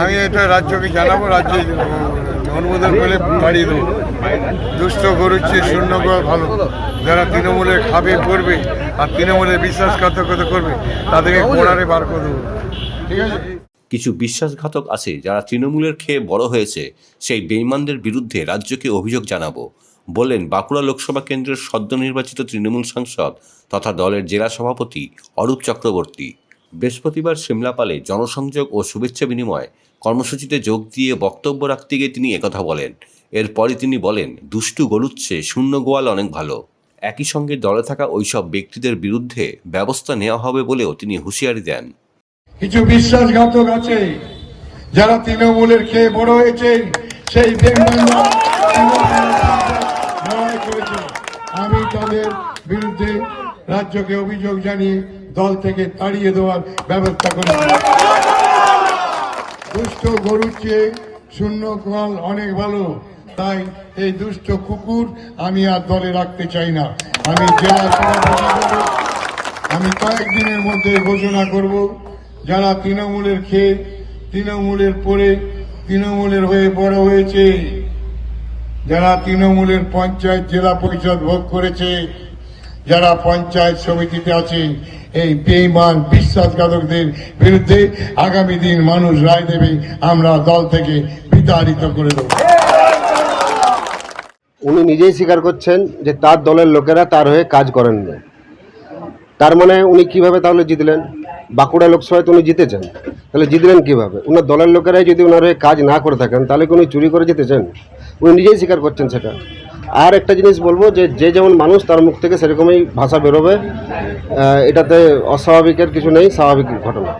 আমি এটা রাজ্যকে জানাব, রাজ্যে অনুমোদন পেলে বাড়িয়ে দেবো। দুষ্ট গরুচ্ছে, শূন্য করা ভালো। যারা তৃণমূলে খাবে, করবে, আর তৃণমূলে বিশ্বাসঘাতকতা করবে, তাদেরকে কোনারে বার করে দেবো। ঠিক আছে? কিছু বিশ্বাসঘাতক আছে যারা তৃণমূলের খেয়ে বড় হয়েছে, সেই বেইমানদের বিরুদ্ধে রাজ্যকে অভিযোগ জানাব, বললেন বাঁকুড়া লোকসভা কেন্দ্রের সদ্য নির্বাচিত তৃণমূল সাংসদ তথা দলের জেলা সভাপতি অরূপ চক্রবর্তী। বৃহস্পতিবার সিমলাপালে জনসংযোগ ও শুভেচ্ছা বিনিময় কর্মসূচিতে যোগ দিয়ে বক্তব্য রাখতে গিয়ে তিনি একথা বলেন। এরপরে তিনি বলেন, দুষ্টু গলুচ্ছে, শূন্য গোয়াল অনেক ভালো। একই সঙ্গে দলে থাকা ওইসব ব্যক্তিদের বিরুদ্ধে ব্যবস্থা নেওয়া হবে বলেও তিনি হুঁশিয়ারি দেন। কিছু বিশ্বাসঘাতক আছে যারা তৃণমূলের খেয়ে বড় হয়েছে। সেই আমি তাদের বিরুদ্ধে রাজ্যকে অভিযোগ জানিয়ে দল থেকে তাড়িয়ে দেওয়ার ব্যবস্থা করেছি। দুষ্ট গরুর চেয়ে শূন্য কল অনেক ভালো। তাই এই দুষ্ট কুকুর আমি আর দলে রাখতে চাই না। আমি জেলা সভাপতি। আমি কয়েকদিনের মধ্যে ঘোষণা করব, যারা তৃণমূলের খেয়ে, তৃণমূলের পরে তৃণমূলের হয়ে বড় হয়েছে, যারা তৃণমূলের পঞ্চায়েত জেলা পরিষদ ভোগ করেছে যারা পঞ্চায়েত সমিতিতে আছে এই বেইমান, বিশ্বাসঘাতকদের বিরুদ্ধে আগামী দিন মানুষ রায় দেবে, আমরা দল থেকে বিতাড়িত করে দেবো। উনি নিজেই স্বীকার করছেন যে তার দলের লোকেরা তার হয়ে কাজ করেন না। তার মানে উনি কীভাবে তাহলে জিতলেন? বাঁকুড়া লোকসভায় তো উনি জিতেছেন। তাহলে জিতলেন কীভাবে? উনার দলের লোকেরাই যদি ওনার হয়ে কাজ না করে থাকেন, তাহলে কি উনি চুরি করে জিতেছেন? উনি নিজেই স্বীকার করছেন সেটা। আর একটা জিনিস বলব যে যে যেমন মানুষ তার মুখ থেকে সেরকমই ভাষা বেরোবে এটাতে অস্বাভাবিকের কিছু নেই, স্বাভাবিক ঘটনা।